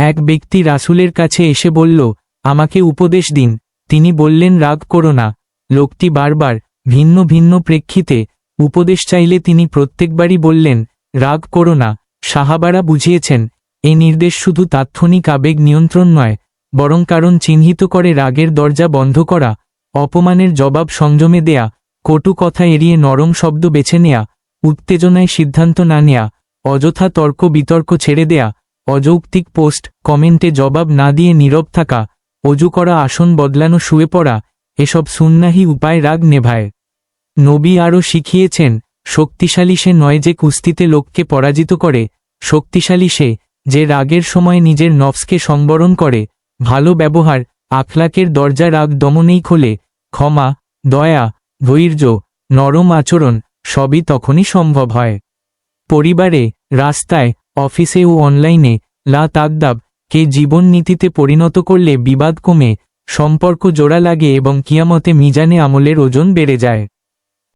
এক ব্যক্তি রাসুলের কাছে এসে বলল, আমাকে উপদেশ দিন। তিনি বললেন, রাগ করো না। লোকটি বারবার ভিন্ন ভিন্ন প্রেক্ষিতে উপদেশ চাইলে তিনি প্রত্যেকবারই বললেন, রাগ করো না। সাহাবারা বুঝিয়েছেন, এ নির্দেশ শুধু তাৎক্ষণিক আবেগ নিয়ন্ত্রণ নয়, বরং কারণ চিহ্নিত করে রাগের দরজা বন্ধ করা, অপমানের জবাব সংযমে দেয়া, কটু কথা এড়িয়ে নরম শব্দ বেছে নেয়া, উত্তেজনায় সিদ্ধান্ত না নেয়া, অযথা তর্ক বিতর্ক ছেড়ে দেয়া অযৌক্তিক পোস্ট, কমেন্টে জবাব না দিয়ে নীরব থাকা, অজু করা আসন বদলানো, শুয়ে পড়া, এসব সুন্নাহি উপায় রাগ নেভায়। নবী আরও শিখিয়েছেন, শক্তিশালী সে নয় যে কুস্তিতে লোককে পরাজিত করে, শক্তিশালী সে যে রাগের সময় নিজের নফসকে সংবরণ করে, ভালো ব্যবহার, আখলাকের দরজা রাগ দমনেই খোলে, ক্ষমা, দয়া, ধৈর্য, নরম আচরণ, সবই তখনই সম্ভব হয়। পরিবারে, রাস্তায় অফিসে ও অনলাইনে লা তাকদাব কে জীবন নীতিতে পরিণত করলে বিবাদ কমে, সম্পর্ক জোড়া লাগে এবং কিয়ামতে মিজানে আমলের ওজন বেড়ে যায়।